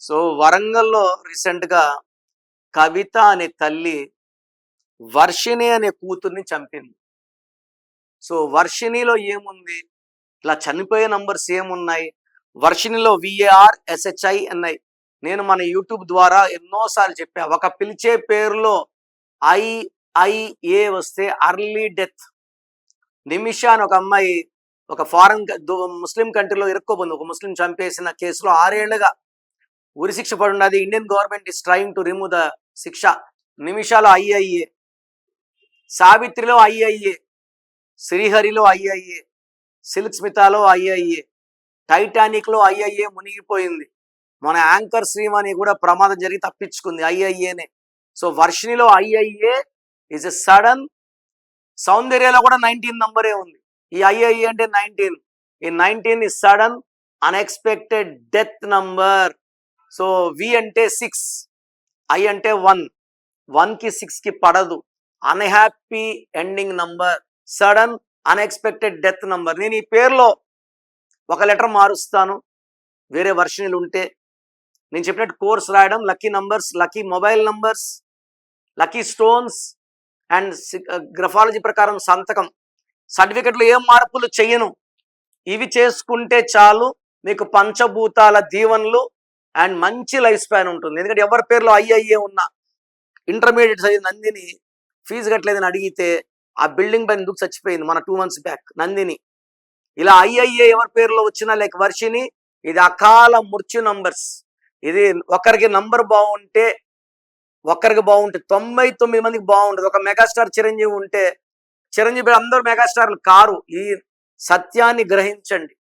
So వరంగల్లో రీసెంట్గా కవిత అనే తల్లి వర్షిణి అనే కూతుర్ని చంపింది. సో వర్షిణిలో ఏముంది? ఇట్లా చనిపోయే నంబర్స్ ఏమున్నాయి? వర్షిణిలో విఏఆర్ ఎస్హెచ్ఐ అన్నాయి నేను మన యూట్యూబ్ ద్వారా ఎన్నోసార్లు చెప్పా. ఒక పిలిచే పేరులో ఐఐఏ వస్తే అర్లీ డెత్. నిమిష అని ఒక అమ్మాయి ఒక ఫారెన్ ముస్లిం కంట్రీలో ఇరుక్కోబోంది ఒక ముస్లిం చంపేసిన కేసులో ఆరేళ్ళుగా ఉరి శిక్ష పడి ఉన్నది Indian government is trying to remove the శిక్ష. నిమిషాలో ఐఐఏ సావిత్రిలో ఐఐఏ శ్రీహరిలో ఐఐఏ సిల్క్ స్మితాలో ఐఐఏ టైటానిక్లో ఐఐఏ మునిగిపోయింది. మన యాంకర్ శ్రీవాణి కూడా ప్రమాదం జరిగి తప్పించుకుంది. ఐఐఏనే సో వర్షినిలో ఐఐఏ ఇస్ ఎ సడన్ సౌందర్యలో కూడా నైన్టీన్ నంబరే ఉంది. ఈ ఐఐఏ అంటే నైన్టీన్ ఈ nineteen is sudden unexpected death number so వి అంటే సిక్స్ ఐ అంటే వన్ వన్కి సిక్స్కి పడదు. Unhappy ending number sudden unexpected death number నేను ఈ పేరులో ఒక లెటర్ మారుస్తాను. వేరే వర్షన్లు ఉంటే. నేను చెప్పినట్టు కోర్స్ రాయడం lucky numbers lucky mobile numbers lucky stones and graphology ప్రకారం సంతకం. సర్టిఫికెట్లు ఏం మార్పులు చేయను. ఇవి చేసుకుంటే చాలు. మీకు పంచభూతాల దీవెనలు అండ్ మంచి లైఫ్ స్పాన్ ఉంటుంది. ఎందుకంటే ఎవరి పేరులో ఐఐఏ ఉన్నా ఇంటర్మీడియట్ చదివిన నందిని ఫీజు కట్టలేదని అడిగితే ఆ బిల్డింగ్ పైన ఎందుకు చచ్చిపోయింది? మన టూ మంత్స్ బ్యాక్ నందిని. ఇలా ఐఐఏ ఎవరి పేరులో వచ్చినా లైక్ వర్షిని ఇది అకాల మృత్యు నంబర్స్ ఇది ఒకరికి నంబర్ బాగుంటే ఒక్కరికి బాగుంటే తొంభై తొమ్మిది మందికి బాగుంటుంది. ఒక మెగాస్టార్ చిరంజీవి ఉంటే చిరంజీవి అందరూ మెగాస్టార్లు కారు. ఈ సత్యాన్ని గ్రహించండి.